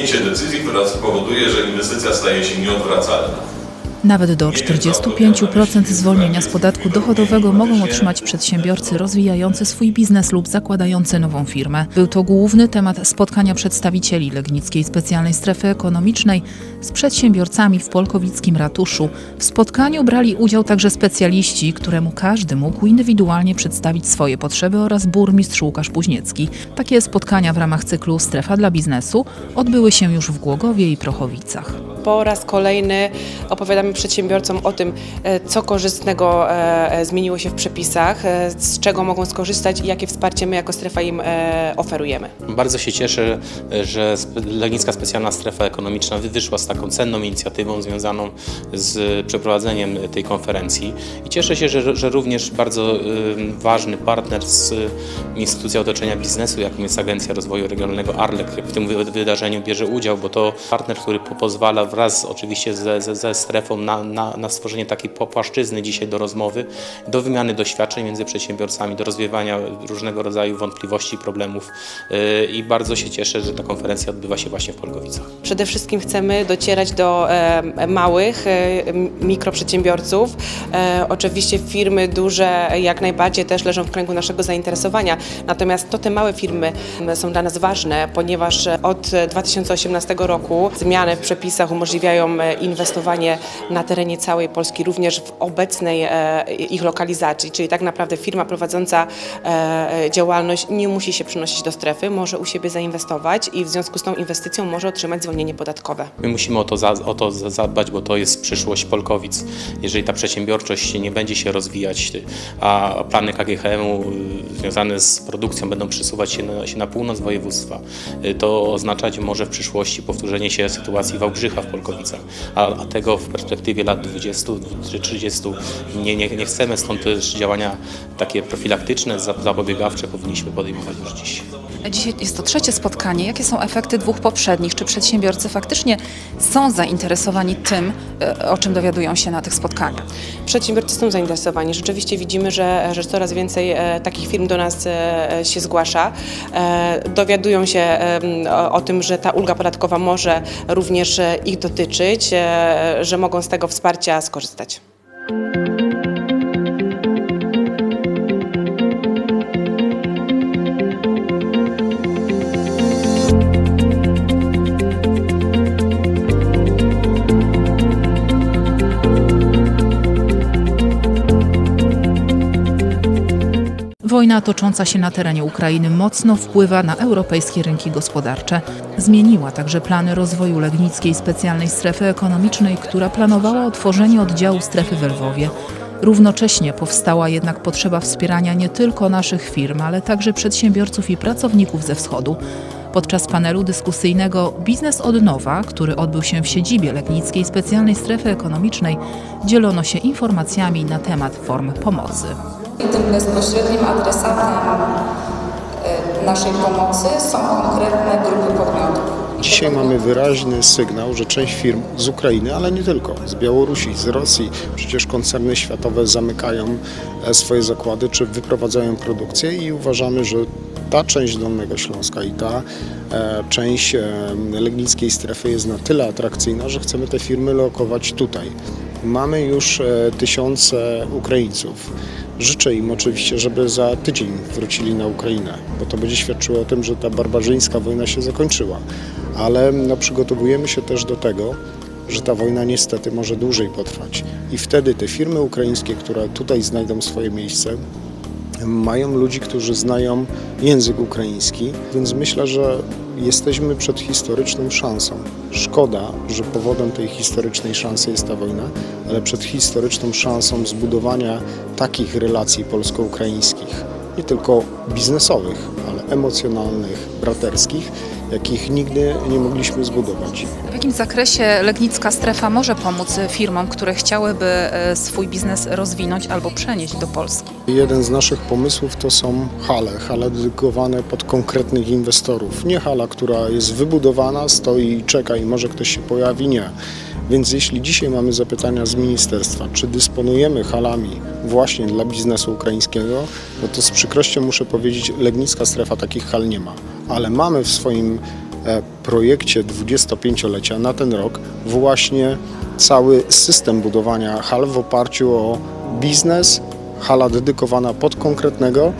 podjęcie decyzji, która spowoduje, że inwestycja staje się nieodwracalna. Nawet do 45% zwolnienia z podatku dochodowego mogą otrzymać przedsiębiorcy rozwijający swój biznes lub zakładający nową firmę. Był to główny temat spotkania przedstawicieli Legnickiej Specjalnej Strefy Ekonomicznej z przedsiębiorcami w Polkowickim Ratuszu. W spotkaniu brali udział także specjaliści, któremu każdy mógł indywidualnie przedstawić swoje potrzeby oraz burmistrz Łukasz Puźniecki. Takie spotkania w ramach cyklu Strefa dla biznesu odbyły się już w Głogowie i Prochowicach. Po raz kolejny opowiadamy przedsiębiorcom o tym, e, co korzystnego e, e, zmieniło się w przepisach, z czego mogą skorzystać i jakie wsparcie my jako strefa im oferujemy. Bardzo się cieszę, że Legnicka Specjalna Strefa Ekonomiczna wy- wyszła z taką cenną inicjatywą związaną z przeprowadzeniem tej konferencji. I cieszę się, że, że również bardzo ym, ważny partner z instytucją otoczenia biznesu, jaką jest Agencja Rozwoju Regionalnego ARLEK, w tym wy- wydarzeniu bierze udział, bo to partner, który po- pozwala wraz oczywiście ze, ze, ze strefą na, na, na stworzenie takiej płaszczyzny dzisiaj do rozmowy, do wymiany doświadczeń między przedsiębiorcami, do rozwiewania różnego rodzaju wątpliwości problemów. Yy, I bardzo się cieszę, że ta konferencja odbywa się właśnie w Polkowicach. Przede wszystkim chcemy docierać do e, małych e, mikroprzedsiębiorców. E, oczywiście firmy duże jak najbardziej też leżą w kręgu naszego zainteresowania. Natomiast to te małe firmy są dla nas ważne, ponieważ od 2018 roku zmiany w przepisach umożliwiają inwestowanie na terenie całej Polski, również w obecnej e, ich lokalizacji. Czyli tak naprawdę firma prowadząca e, działalność nie musi się przynosić do strefy, może u siebie zainwestować i w związku z tą inwestycją może otrzymać zwolnienie podatkowe. My musimy o to, za, o to za- zadbać, bo to jest przyszłość Polkowic. Jeżeli ta przedsiębiorczość nie będzie się rozwijać, a plany KGHM-u y, związane z produkcją będą przesuwać się na, się na północ województwa, y, to oznaczać może w przyszłości powtórzenie się sytuacji Wałbrzycha w Polkowicach. A, a tego w perspektywie lat 20 czy 30 nie, nie, nie chcemy, stąd też działania takie profilaktyczne, za- zapobiegawcze powinniśmy podejmować już dziś. Dzisiaj jest to trzecie spotkanie. Jakie są efekty dwóch poprzednich? Czy przedsiębiorcy faktycznie są zainteresowani tym, e, o czym dowiadują się na tych spotkaniach? Przedsiębiorcy są zainteresowani. Rzeczywiście widzimy, że, że coraz więcej e, takich firm do nas e, się zgłasza. Dowiadują się o, tym, że ta ulga podatkowa może również ich dotyczyć, że mogą z tego wsparcia skorzystać. Wojna tocząca się na terenie Ukrainy mocno wpływa na europejskie rynki gospodarcze. Zmieniła także plany rozwoju Legnickiej Specjalnej Strefy Ekonomicznej, która planowała otworzenie oddziału strefy w Lwowie. Równocześnie powstała jednak potrzeba wspierania nie tylko naszych firm, ale także przedsiębiorców i pracowników ze wschodu. Podczas panelu dyskusyjnego Biznes od nowa, który odbył się w siedzibie Legnickiej Specjalnej Strefy Ekonomicznej, dzielono się informacjami na temat form pomocy. I tym bezpośrednim adresatem e, naszej pomocy są konkretne grupy podmiotów. Dzisiaj mamy wyraźny sygnał, że część firm z Ukrainy, ale nie tylko, z Białorusi, z Rosji, przecież koncerny światowe zamykają e, swoje zakłady czy wyprowadzają produkcję i uważamy, że ta część Dolnego Śląska i ta e, część e, legnickiej strefy jest na tyle atrakcyjna, że chcemy te firmy lokować tutaj. Mamy już e, tysiące Ukraińców. Życzę im oczywiście, żeby za tydzień wrócili na Ukrainę, bo to będzie świadczyło o tym, że ta barbarzyńska wojna się zakończyła. Ale no, przygotowujemy się też do tego, że ta wojna niestety może dłużej potrwać. I wtedy te firmy ukraińskie, które tutaj znajdą swoje miejsce, mają ludzi, którzy znają język ukraiński, więc myślę, że jesteśmy przed historyczną szansą. Szkoda, że powodem tej historycznej szansy jest ta wojna, ale przed historyczną szansą zbudowania takich relacji polsko-ukraińskich, nie tylko biznesowych, ale emocjonalnych, braterskich, jakich nigdy nie mogliśmy zbudować. W jakim zakresie Legnicka Strefa może pomóc firmom, które chciałyby e, swój biznes rozwinąć albo przenieść do Polski? Jeden z naszych pomysłów to są hale, hale dedykowane pod konkretnych inwestorów. Nie hala, która jest wybudowana, stoi i czeka i może ktoś się pojawi, nie. Więc jeśli dzisiaj mamy zapytania z ministerstwa, czy dysponujemy halami właśnie dla biznesu ukraińskiego, no to z przykrością muszę powiedzieć, Legnicka Strefa takich hal nie ma. Ale mamy w swoim e, projekcie 25-lecia na ten rok właśnie cały system budowania hal w oparciu o biznes, hala dedykowana pod konkretnego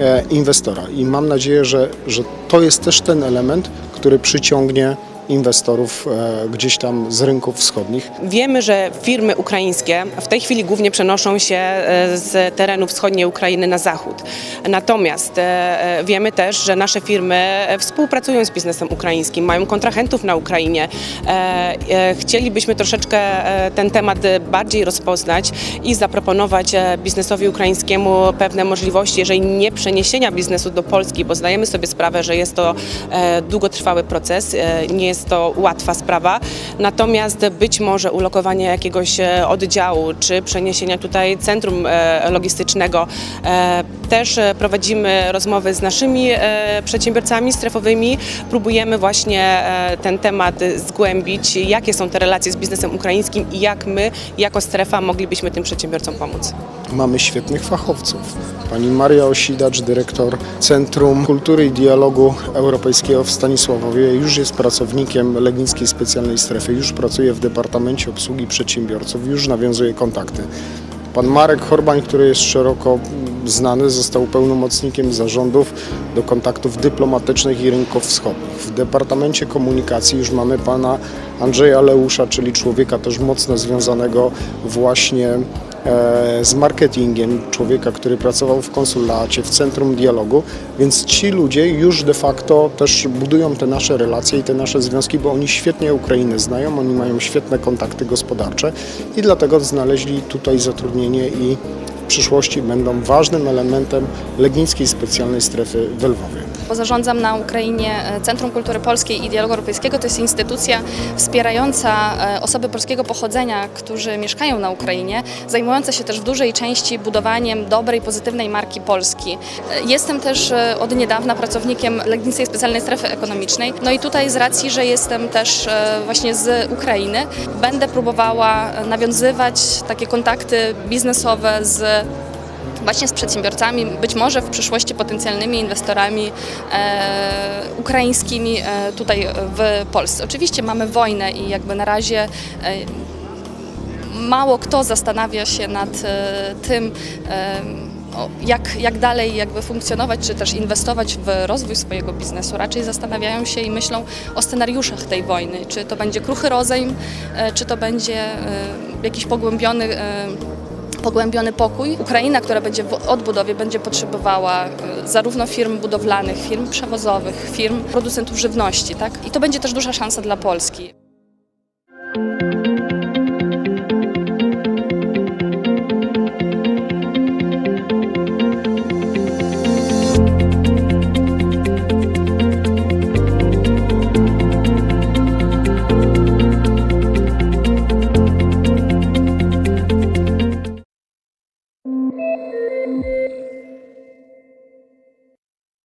e, inwestora. I mam nadzieję, że, że to jest też ten element, który przyciągnie inwestorów e, gdzieś tam z rynków wschodnich. Wiemy, że firmy ukraińskie w tej chwili głównie przenoszą się e, z terenu wschodniej Ukrainy na zachód. Natomiast e, wiemy też, że nasze firmy współpracują z biznesem ukraińskim, mają kontrahentów na Ukrainie. Chcielibyśmy troszeczkę ten temat bardziej rozpoznać i zaproponować biznesowi ukraińskiemu pewne możliwości, jeżeli nie przeniesienia biznesu do Polski, bo zdajemy sobie sprawę, że jest to długotrwały proces, nie jest to łatwa sprawa. Natomiast być może ulokowanie jakiegoś e, oddziału czy przeniesienia tutaj centrum e, logistycznego. E, Też prowadzimy rozmowy z naszymi przedsiębiorcami strefowymi. Próbujemy właśnie ten temat zgłębić, jakie są te relacje z biznesem ukraińskim i jak my jako strefa moglibyśmy tym przedsiębiorcom pomóc. Mamy świetnych fachowców. Pani Maria Osidacz, dyrektor Centrum Kultury i Dialogu Europejskiego w Stanisławowie, już jest pracownikiem Legnickiej Specjalnej Strefy, już pracuje w Departamencie Obsługi Przedsiębiorców, już nawiązuje kontakty. Pan Marek Horbań, który jest szeroko znany, został pełnomocnikiem zarządów do kontaktów dyplomatycznych i rynków wschodnich. W Departamencie Komunikacji już mamy pana Andrzeja Leusza, czyli człowieka też mocno związanego właśnie z marketingiem, człowieka, który pracował w konsulacie, w centrum dialogu, więc ci ludzie już de facto też budują te nasze relacje i te nasze związki, bo oni świetnie Ukrainę znają, oni mają świetne kontakty gospodarcze i dlatego znaleźli tutaj zatrudnienie i w przyszłości będą ważnym elementem Legnickiej Specjalnej Strefy w Lwowie. Bo zarządzam na Ukrainie e, Centrum Kultury Polskiej i Dialogu Europejskiego. To jest instytucja wspierająca e, osoby polskiego pochodzenia, którzy mieszkają na Ukrainie, zajmująca się też w dużej części budowaniem dobrej, pozytywnej marki Polski. E, Jestem też od niedawna pracownikiem Legnickiej Specjalnej Strefy Ekonomicznej. No i tutaj z racji, że jestem też właśnie z Ukrainy, będę próbowała nawiązywać takie kontakty biznesowe z właśnie z przedsiębiorcami, być może w przyszłości potencjalnymi inwestorami e, ukraińskimi e, tutaj w Polsce. Oczywiście mamy wojnę i jakby na razie e, mało kto zastanawia się nad e, tym, e, jak, jak dalej jakby funkcjonować, czy też inwestować w rozwój swojego biznesu. Raczej zastanawiają się i myślą o scenariuszach tej wojny. Czy to będzie kruchy rozejm, e, czy to będzie e, jakiś pogłębiony e, pogłębiony pokój. Ukraina, która będzie w odbudowie, będzie potrzebowała e, zarówno firm budowlanych, firm przewozowych, firm producentów żywności, tak? I to będzie też duża szansa dla Polski.